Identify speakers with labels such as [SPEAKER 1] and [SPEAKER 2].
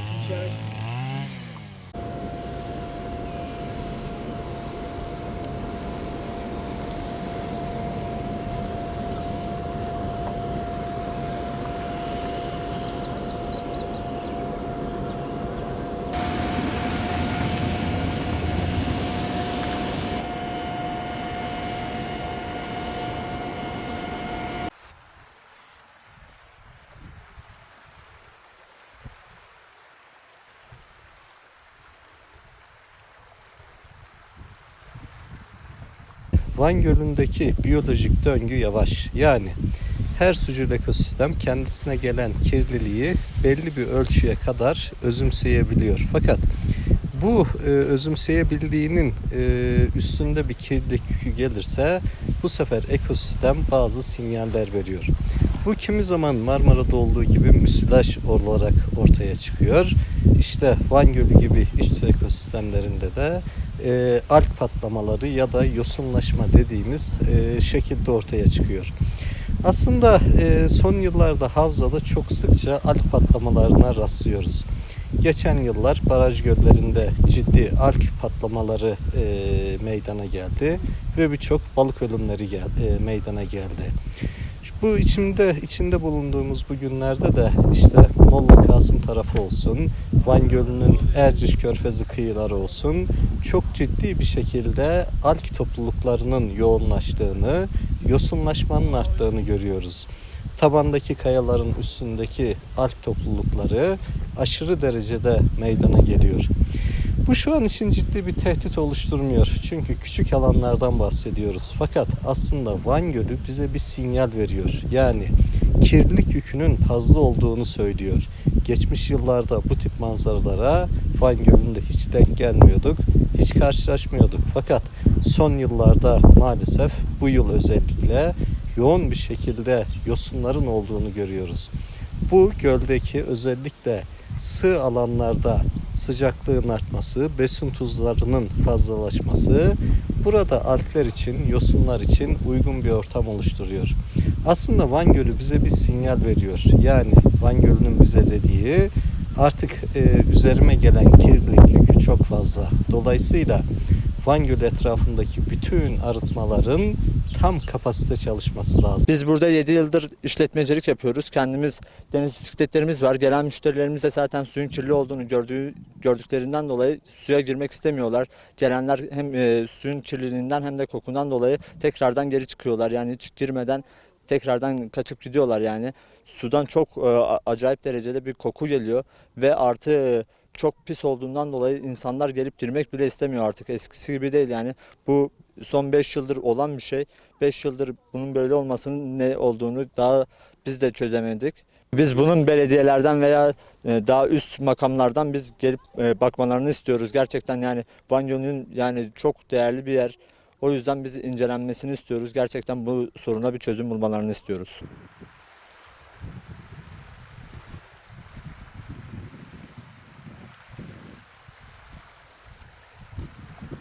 [SPEAKER 1] Um,
[SPEAKER 2] Van Gölü'ndeki biyolojik döngü yavaş. Yani her sucul ekosistem kendisine gelen kirliliği belli bir ölçüye kadar özümseyebiliyor. Fakat bu e, özümseyebildiğinin e, üstünde bir kirlilik yükü gelirse bu sefer ekosistem bazı sinyaller veriyor. Bu kimi zaman Marmara'da olduğu gibi müsilaj olarak ortaya çıkıyor. İşte Van Gölü gibi iç ekosistemlerinde de e, alg patlamaları ya da yosunlaşma dediğimiz e, şekilde ortaya çıkıyor. Aslında e, son yıllarda havzada çok sıkça alg patlamalarına rastlıyoruz. Geçen yıllar baraj göllerinde ciddi alg patlamaları e, meydana geldi ve birçok balık ölümleri gel, e, meydana geldi. Bu içinde içinde bulunduğumuz bu günlerde de işte Molla Kasım tarafı olsun, Van Gölü'nün Erciş Körfezi kıyıları olsun çok ciddi bir şekilde alg topluluklarının yoğunlaştığını, yosunlaşmanın arttığını görüyoruz. Tabandaki kayaların üstündeki alg toplulukları aşırı derecede meydana geliyor. Bu şu an için ciddi bir tehdit oluşturmuyor. Çünkü küçük alanlardan bahsediyoruz. Fakat aslında Van Gölü bize bir sinyal veriyor. Yani kirlilik yükünün fazla olduğunu söylüyor. Geçmiş yıllarda bu tip manzaralara Van Gölü'nde hiç denk gelmiyorduk. Hiç karşılaşmıyorduk. Fakat son yıllarda maalesef bu yıl özellikle yoğun bir şekilde yosunların olduğunu görüyoruz. Bu göldeki özellikle sığ alanlarda sıcaklığın artması, besin tuzlarının fazlalaşması burada algler için, yosunlar için uygun bir ortam oluşturuyor. Aslında Van Gölü bize bir sinyal veriyor. Yani Van Gölü'nün bize dediği artık e, üzerime gelen kirlilik yükü çok fazla. Dolayısıyla Van Gölü etrafındaki bütün arıtmaların tam kapasite çalışması lazım.
[SPEAKER 3] Biz burada 7 yıldır işletmecilik yapıyoruz. Kendimiz deniz bisikletlerimiz var. Gelen müşterilerimiz de zaten suyun kirli olduğunu gördüğü, gördüklerinden dolayı suya girmek istemiyorlar. Gelenler hem e, suyun kirliliğinden hem de kokundan dolayı tekrardan geri çıkıyorlar. Yani hiç girmeden tekrardan kaçıp gidiyorlar yani. Sudan çok e, acayip derecede bir koku geliyor ve artı çok pis olduğundan dolayı insanlar gelip girmek bile istemiyor artık. Eskisi gibi değil yani. Bu son 5 yıldır olan bir şey. 5 yıldır bunun böyle olmasının ne olduğunu daha biz de çözemedik. Biz bunun belediyelerden veya e, daha üst makamlardan biz gelip e, bakmalarını istiyoruz. Gerçekten yani Van Gölü'nün yani çok değerli bir yer. O yüzden biz incelenmesini istiyoruz. Gerçekten bu soruna bir çözüm bulmalarını istiyoruz.